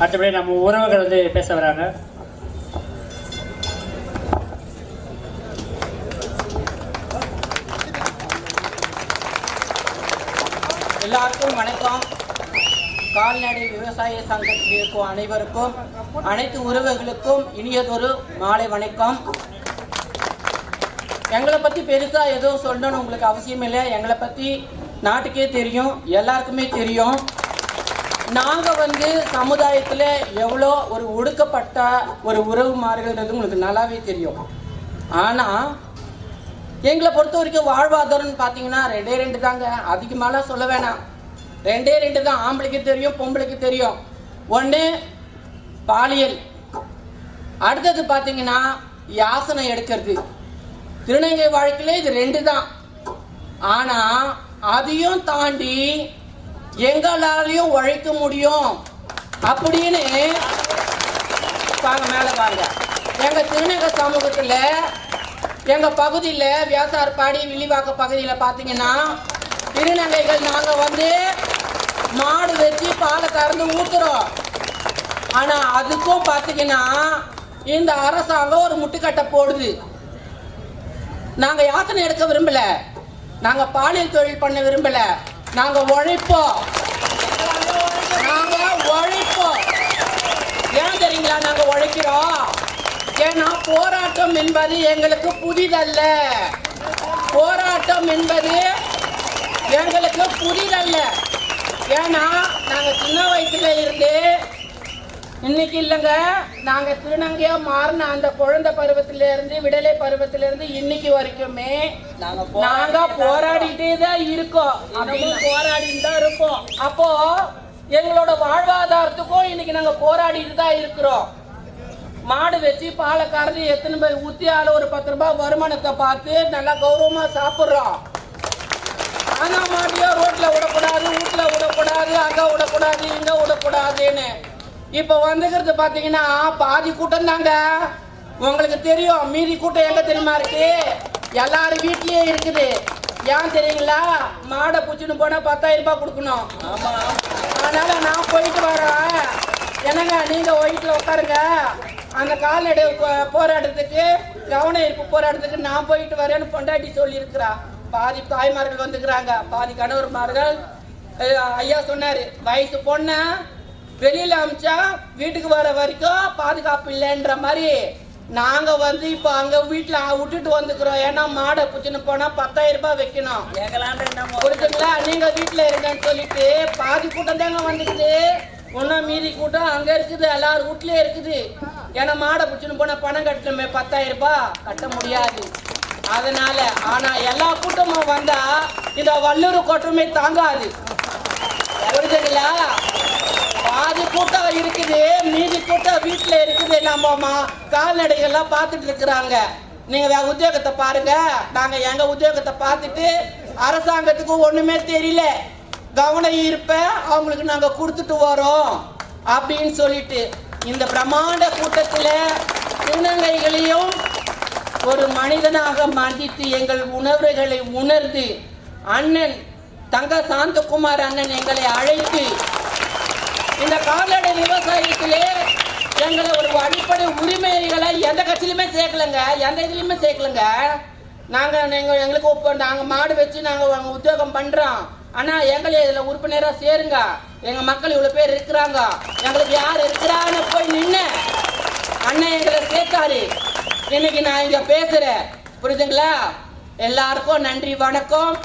அடுத்தபடி நம்ம உறவுகள் வந்து பேச வராங்க. எல்லாருக்கும் வணக்கம். கால்நடை விவசாய சங்கத்தில் இருக்கும் அனைவருக்கும் அனைத்து உறவுகளுக்கும் இனியதொரு மாலை வணக்கம். எங்களை பற்றி பெருசாக எதுவும் சொல்லணும்னு உங்களுக்கு அவசியம் இல்லை. எங்களை பற்றி நாட்டுக்கே தெரியும். எல்லாருக்குமே தெரியும். நாங்கள் வந்து சமுதாயத்தில் எவ்வளோ ஒரு ஒடுக்கப்பட்ட ஒரு உறவு மாறுகிறது உங்களுக்கு நல்லாவே தெரியும். ஆனால் எங்களை பொறுத்த வரைக்கும் வாழ்வாதாரம்னு பார்த்தீங்கன்னா ரெண்டே ரெண்டு தாங்க. அதுக்கு மேலே சொல்ல வேணாம். ரெண்டே ரெண்டு தான். ஆம்பளைக்கு தெரியும் பொம்பளைக்கு தெரியும். ஒன்று பாலியல். அடுத்தது பார்த்தீங்கன்னா யாசனை எடுக்கிறது. திருநங்கை வாழ்க்கையில் இது ரெண்டு தான். ஆனால் அதையும் தாண்டி எங்களாலையும் உழைக்க முடியும். அப்படின்னு பாருங்க மேலே பாருங்க. எங்கள் திருநங்கை சமூகத்தில் எங்கள் பகுதியில் வியாசார்பாடி வில்லிவாக்க பகுதியில் பார்த்தீங்கன்னா திருநங்கைகள் நாங்கள் வந்து மாடு வச்சு பாலை கறந்து ஊத்துறோம். ஆனால் அதுக்கும் பார்த்தீங்கன்னா இந்த அரசாங்கம் ஒரு முட்டுக்கட்டை போடுது. நாங்கள் யாத்தனை எடுக்க விரும்பல? நாங்கள் பாலியல் தொழில் பண்ண விரும்பல? நாங்கள் உழைப்போம். நாங்கள் உழைப்போம். ஏன் தெரியுங்களா நாங்கள் உழைக்கிறோம்? ஏன்னா போராட்டம் என்பது எங்களுக்கு புதிதல்ல. போராட்டம் என்பது எங்களுக்கு புதிதல்ல. ஏன்னா நாங்கள் சின்ன வயசுல இருந்தே இன்னைக்கு இல்லைங்க. நாங்க திருநங்கையா மாறின அந்த குழந்தை பருவத்தில இருந்து விடலை பருவத்தில இருந்து இன்னைக்கு வரைக்குமே நாங்க போராடிட்டே தான் இருக்கோம். அப்படின்னு போராடிட்டு தான் இருப்போம் அப்போ எங்களோட வாழ்வாதாரத்துக்கும் இன்னைக்கு நாங்க போராடிட்டு தான் இருக்கிறோம். மாடு வச்சு பாலை கறந்து எத்தனை பேர் ஊத்தியால ஒரு பத்து ரூபாய் வருமானத்தை பார்த்து நல்லா கௌரவமா சாப்பிடுறோம். ஆனா மாட்டியோ ரோட்ல விடக்கூடாது வீட்டுல விடக்கூடாது அங்க விடக்கூடாது இங்க விடக்கூடாதுன்னு இப்ப வந்துக்கிறது பாத்தீங்கன்னா பாதி கூட்டம் தாங்க. உங்களுக்கு தெரியும் மீதி கூட்டம் எங்க தெரியுமா இருக்கு? எல்லாரும் வீட்லயே இருக்குது. ஏன் தெரியுங்களா? மாடை பூச்சின்னு போனா பத்தாயிரம் ரூபாய் கொடுக்கணும். அதனால நான் போயிட்டு வரேன். என்னங்க நீங்க வீட்டுல உட்காருங்க. அந்த கால்நடை போராட்டத்துக்கு கவன ஈர்ப்பு போராட்டத்துக்கு நான் போயிட்டு வரேன்னு பொண்டாட்டி சொல்லியிருக்கிறா. பாதி தாய்மார்கள் வந்துக்கிறாங்க. பாதி கணவர்மார்கள் ஐயா சொன்னாரு வயசு பொண்ண வெளியில அமிச்சா வீட்டுக்கு வர வரைக்கும் பாதுகாப்பு இல்லைன்ற மாதிரி நாங்க வந்து இப்போ அங்க வீட்டுல விட்டுட்டு வந்துக்கிறோம். ஏன்னா மாடை புச்சுன்னு போனா பத்தாயிரம் ரூபாய் வைக்கணும். புரிஞ்சுங்களா? நீங்க வீட்டுல இருங்கன்னு சொல்லிட்டு பாதி கூட்டம் தாங்க வந்துக்குது. இன்னும் மீதி கூட்டம் அங்க இருக்குது எல்லாரும் வீட்லயே இருக்குது. ஏன்னா மாடை பிடிச்சுன்னு போனா பணம் கட்டணுமே பத்தாயிரம் ரூபாய். கட்ட முடியாது. அதனால ஆனா எல்லா கூட்டமும் வந்தா இந்த வல்லூர் கூட்டமே தாங்காது. புரிஞ்சுங்களா பாதி கூட்டம் இருக்குது மீதி கூட்டம் வீட்டில் இருக்குது நம்ம கால்நடைகள்லாம் பார்த்துட்டு இருக்கிறாங்க. நீங்க வேற உத்தியோகத்தை பாருங்க. நாங்க எங்க உத்தியோகத்தை பார்த்துட்டு அரசாங்கத்துக்கு ஒண்ணுமே தெரியல. கவன ஈர்ப்ப அவங்களுக்கு நாங்க கொடுத்துட்டு வரோம் அப்படின்னு சொல்லிட்டு இந்த பிரம்மாண்ட கூட்டத்தில் திருநங்கைகளையும் ஒரு மனிதனாக மதித்து எங்கள் உணர்வுகளை உணர்ந்து அண்ணன் தங்க சாந்தகுமார் அண்ணன் எங்களை அழைத்து உரிமைகளை எந்த கட்சியிலுமே சேர்க்கலங்க. எந்த இதுலையுமே சேர்க்கலங்க. நாங்கள் எங்கள் எங்களுக்கு ஒப்பு நாங்கள் மாடு வச்சு நாங்கள் உத்தியோகம் பண்ணுறோம் ஆனால் எங்களை இதில் உறுப்பினராக சேருங்க. எங்கள் மக்கள் இவ்வளோ பேர் இருக்கிறாங்க. எங்களுக்கு யார் இருக்கிறான்னு போய் நின்று அண்ணன் எங்களை சேர்த்தாரு. இன்னைக்கு நான் இங்கே பேசுகிறேன் புரிதுங்களா எல்லாருக்கும் நன்றி வணக்கம்.